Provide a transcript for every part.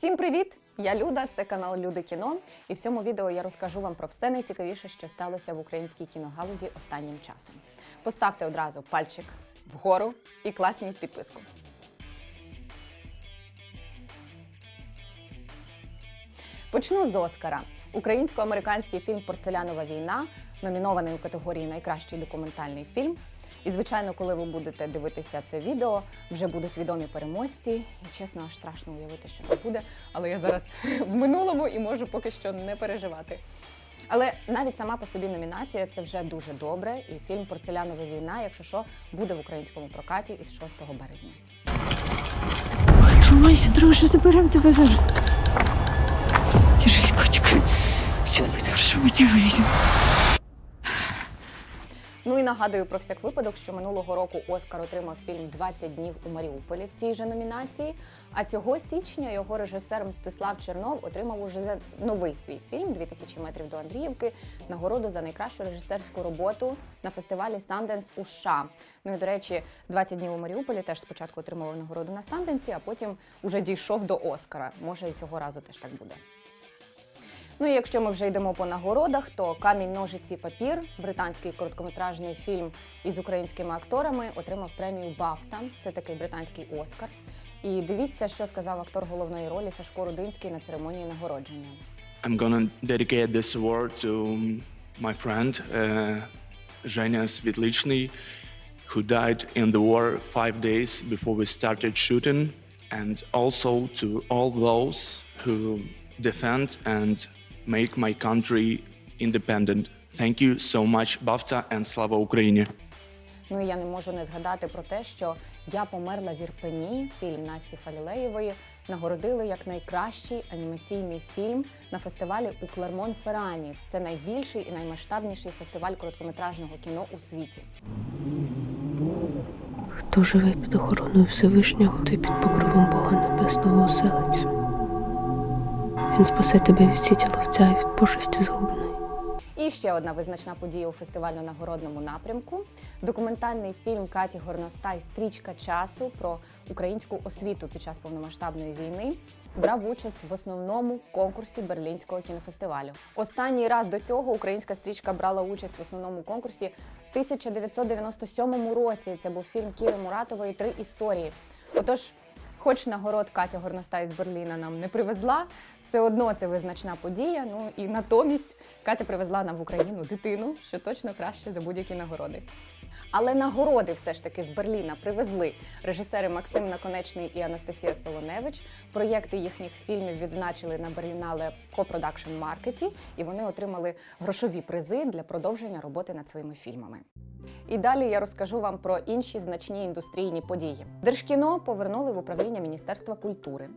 Всім привіт! Я Люда, це канал Люди кіно. І в цьому відео я розкажу вам про все найцікавіше, що сталося в українській кіногалузі останнім часом. Поставте одразу пальчик вгору і клацніть підписку. Почну з Оскара. Українсько-американський фільм Порцелянова війна номінований у категорії Найкращий документальний фільм. І, звичайно, коли ви будете дивитися це відео, вже будуть відомі переможці. І чесно, аж страшно уявити, що це буде. Але я зараз в минулому і можу поки що не переживати. Але навіть сама по собі номінація це вже дуже добре. І фільм Порцелянова війна, якщо що, буде в українському прокаті із 6 березня. Тримайся, друже, заберемо тебе зараз. Держись, котик. Все будет хорошо, мы тебя вывезем. Ну і нагадую про всяк випадок, що минулого року Оскар отримав фільм «20 днів у Маріуполі в цій же номінації. А цього січня його режисер Мстислав Чернов отримав уже за новий свій фільм «2000 метрів до Андріївки нагороду за найкращу режисерську роботу на фестивалі Sundance у США. Ну і до речі, «20 днів у Маріуполі теж спочатку отримував нагороду на Санденсі, а потім уже дійшов до Оскара. Може, і цього разу теж так буде. Ну і якщо ми вже йдемо по нагородах, то камінь, ножиці, папір, британський короткометражний фільм із українськими акторами, отримав премію Бафта. Це такий британський Оскар. І дивіться, що сказав актор головної ролі Сашко Рудинський на церемонії нагородження. I'm gonna dedicate this award to my friend uh, Zhenya Svetlichny, who died in the war five days before we started shooting, and also to all those who defend and make my country independent. Thank you so much, BAFTA, and Slava Ukraini! Ну і я не можу не згадати про те, що я померла в Ірпені. Фільм Насті Фалілеєвої нагородили як найкращий анімаційний фільм на фестивалі у Клермон-Феррані. Це найбільший і наймасштабніший фестиваль короткометражного кіно у світі. Хто живе під охороною Всевишнього, той під покровом Бога Небесного оселиться. Він спасе тебе від сіті ловця і від пошесті згубної. І ще одна визначна подія у фестивально-нагородному напрямку: документальний фільм Каті Горностай Стрічка часу про українську освіту під час повномасштабної війни брав участь в основному конкурсі Берлінського кінофестивалю. Останній раз до цього українська стрічка брала участь в основному конкурсі в 1997 році. Це був фільм Кіри Муратової Три історії. Отож. Хоч нагород Катя Горностай з Берліна нам не привезла, все одно це визначна подія. Ну і натомість Катя привезла нам в Україну дитину, що точно краще за будь-які нагороди. Але нагороди все ж таки з Берліна привезли режисери Максим Наконечний і Анастасія Солоневич. Проєкти їхніх фільмів відзначили на Берлінале Копродакшн Маркеті, і вони отримали грошові призи для продовження роботи над своїми фільмами. І далі я розкажу вам про інші значні індустрійні події. Держкіно повернули в управління Міністерства культури.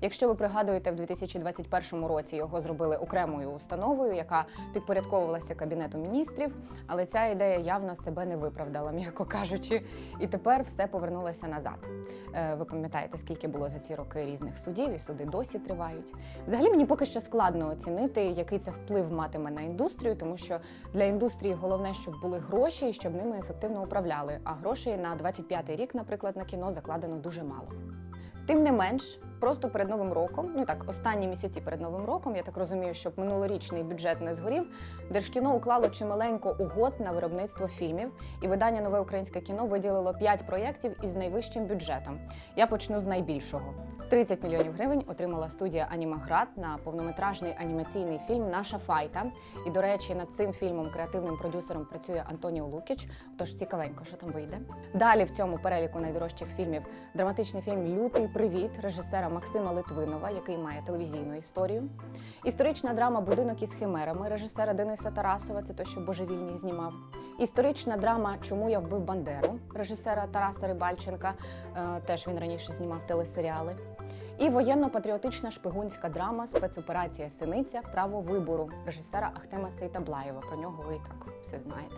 Якщо ви пригадуєте, в 2021 році його зробили окремою установою, яка підпорядковувалася кабінету міністрів, але ця ідея явно себе не виправдала, м'яко кажучи. І тепер все повернулося назад. Е, Ви пам'ятаєте, скільки було за ці роки різних судів, і суди досі тривають. Взагалі мені поки що складно оцінити, який це вплив матиме на індустрію, тому що для індустрії головне, щоб були гроші і щоб ними ефективно управляли. А грошей на 25-й рік, наприклад, на кіно закладено дуже мало. Тим не менш, просто перед новим роком, ну так, останні місяці перед новим роком, я так розумію, щоб минулорічний бюджет не згорів. Держкіно уклало чималенько угод на виробництво фільмів, і видання Нове українське кіно виділило 5 проєктів із найвищим бюджетом. Я почну з найбільшого. 30 мільйонів гривень отримала студія Анімаград на повнометражний анімаційний фільм Наша файта. І, до речі, над цим фільмом креативним продюсером працює Антоніо Лукіч. Тож цікавенько, що там вийде. Далі в цьому переліку найдорожчих фільмів драматичний фільм Лютий привіт режисера Максима Литвинова, який має телевізійну історію. Історична драма Будинок із химерами режисера Дениса Тарасова. Це той, що божевільні знімав. Історична драма Чому я вбив Бандеру режисера Тараса Рибальченка. Е, Теж він раніше знімав телесеріали. І воєнно-патріотична шпигунська драма Спецоперація Синиця Право вибору режисера Ахтема Сейтаблаєва. Про нього ви і так все знаєте.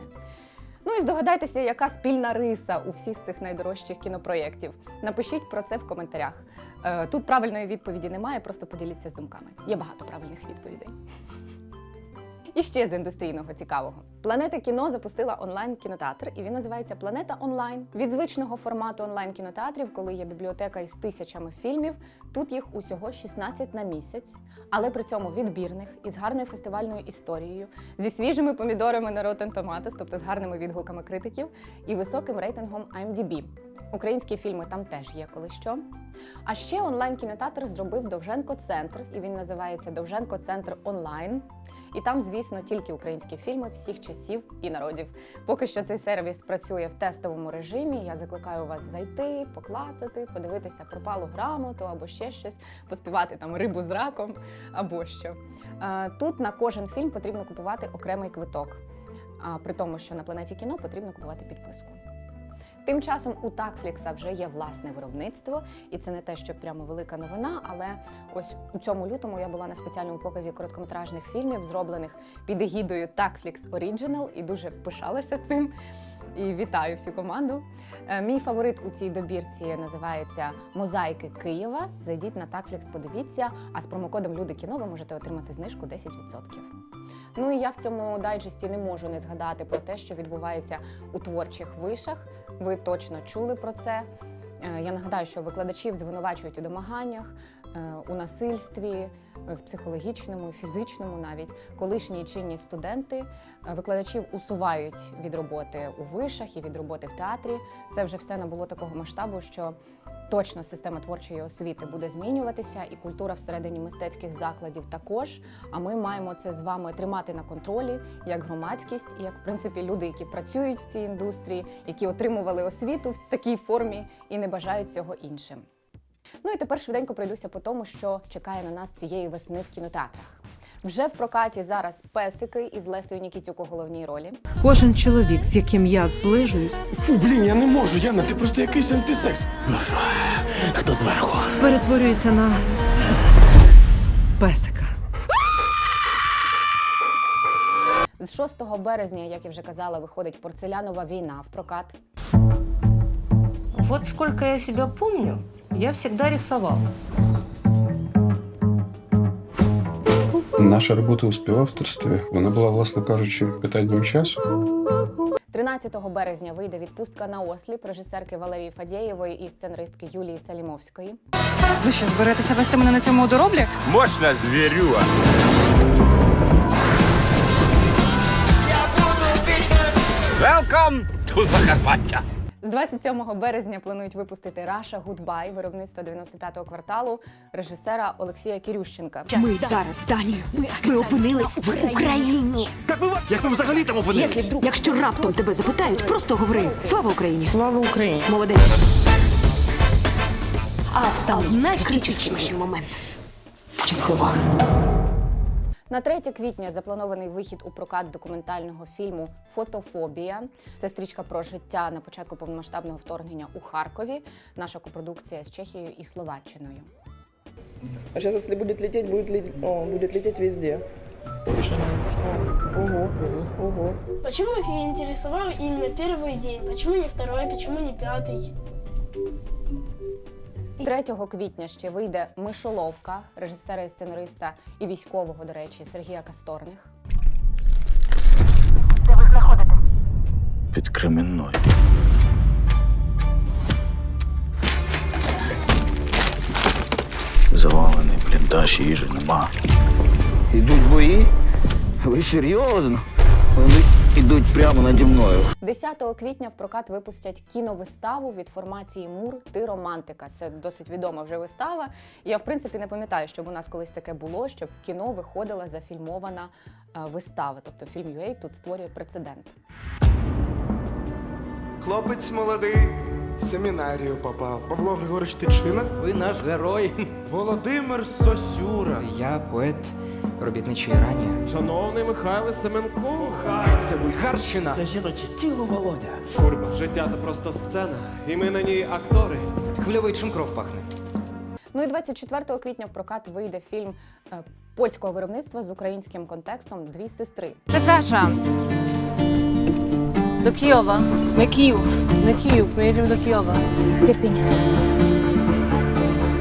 Ну і здогадайтеся, яка спільна риса у всіх цих найдорожчих кінопроєктів. Напишіть про це в коментарях. Е, Тут правильної відповіді немає, просто поділіться з думками. Є багато правильних відповідей. І ще з індустрійного цікавого. Планета кіно запустила онлайн кінотеатр, і він називається Планета онлайн. Від звичного формату онлайн кінотеатрів, коли є бібліотека із тисячами фільмів, тут їх усього 16 на місяць, але при цьому відбірних із гарною фестивальною історією, зі свіжими помідорами на Rotten Tomatoes, тобто з гарними відгуками критиків, і високим рейтингом IMDb. Українські фільми там теж є коли що. А ще онлайн кінотеатр зробив Довженко Центр, і він називається Довженко Центр онлайн. І там, звісно, тільки українські фільми всіх часів і народів. Поки що цей сервіс працює в тестовому режимі. Я закликаю вас зайти, поклацати, подивитися пропалу грамоту або ще щось, поспівати там рибу з раком або що. Е, Тут на кожен фільм потрібно купувати окремий квиток. А при тому, що на планеті кіно потрібно купувати підписку. Тим часом у Такфлікса вже є власне виробництво, і це не те, що прямо велика новина. Але ось у цьому лютому я була на спеціальному показі короткометражних фільмів, зроблених під егідою Takflix Original, і дуже пишалася цим. І вітаю всю команду. Е, Мій фаворит у цій добірці називається Мозаїки Києва. Зайдіть на Takflix, подивіться. А з промокодом Люди кіно ви можете отримати знижку 10%. Ну і я в цьому дайджесті не можу не згадати про те, що відбувається у творчих вишах. Ви точно чули про це. Е, Я нагадаю, що викладачів звинувачують у домаганнях, у насильстві, е, в психологічному, фізичному навіть. Колишні чинні студенти е, викладачів усувають від роботи у вишах і від роботи в театрі. Це вже все набуло такого масштабу, що точно система творчої освіти буде змінюватися, і культура всередині мистецьких закладів також. А ми маємо це з вами тримати на контролі як громадськість, і як в принципі люди, які працюють в цій індустрії, які отримували освіту в такій формі і не бажають цього іншим. Ну і тепер швиденько пройдуся по тому, що чекає на нас цієї весни в кінотеатрах. Вже в прокаті зараз песики із Лесою Нікітюк у головній ролі. Кожен чоловік, з яким я зближуюсь, Фу, блін, я не можу, Яна, ти просто якийсь антисекс. Ну що, хто зверху? перетворюється на песика. З 6 березня, як я вже казала, виходить порцелянова війна в прокат. Вот сколько я себя помню, я всегда рисовала. Наша робота у співавторстві вона була, власне кажучи, питанням часу. 13 березня вийде відпустка на осліп режисерки Валерії Фадєєвої і сценаристки Юлії Салімовської. Ви що, зберетеся вести мене на цьому дороблі? Мощна звірюга. Welcome to Закарпаття. З 27 березня планують випустити Раша Гудбай виробництва 95-го кварталу режисера Олексія Кірющенка. Ми зараз Дані. Ми, ми опинились в Україні. Як ви взагалі там опинились? Якщо раптом тебе запитають, просто говори Слава Україні! Слава Україні! Молодець. А в найкритичніший момент. Чудово. На 3 квітня запланований вихід у прокат документального фільму Фотофобія. Це стрічка про життя на початку повномасштабного вторгнення у Харкові. Наша копродукція з Чехією і Словаччиною. А сейчас, если будет лететь, будет, ле- о, будет лететь везде. Ого, ого. Почему их интересовал именно первый день? Почему не второй, почему не пятый? 3 квітня ще вийде Мишоловка режисера і сценариста і військового, до речі, Сергія Касторних. Де ви знаходитесь? Під Кременною. Завалений бліндаж, їжі нема. Ідуть бої? Ви серйозно? Вони йдуть прямо наді мною. 10 квітня в прокат випустять кіновиставу від формації Мур Ти романтика. Це досить відома вже вистава. І я в принципі не пам'ятаю, щоб у нас колись таке було, щоб в кіно виходила зафільмована е, вистава. Тобто фільм UA тут створює прецедент. Хлопець молодий, в семінарію попав. Павло Григорович Тичина. Ви наш герой. Володимир Сосюра. Я поет робітничої рані. Шановний Михайло Семенко. Це вульгарщина. Це жіноче тіло Володя. Курба. Життя то просто сцена. І ми на ній актори. Хвильовий чим кров пахне. Ну і 24 квітня в прокат вийде фільм е, польського виробництва з українським контекстом Дві сестри. Przepraszam. Do Kijowa. My Kijów. My Kijów. My jedziemy do Kijowa. Ірпінь.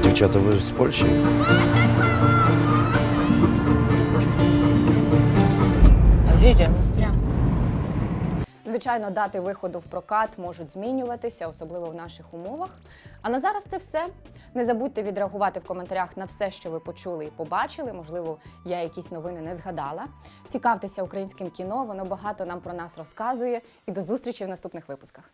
Дівчата, ви ж з Польщі? Едем. Звичайно, дати виходу в прокат можуть змінюватися, особливо в наших умовах. А на зараз це все. Не забудьте відреагувати в коментарях на все, що ви почули і побачили. Можливо, я якісь новини не згадала. Цікавтеся українським кіно, воно багато нам про нас розказує. І до зустрічі в наступних випусках.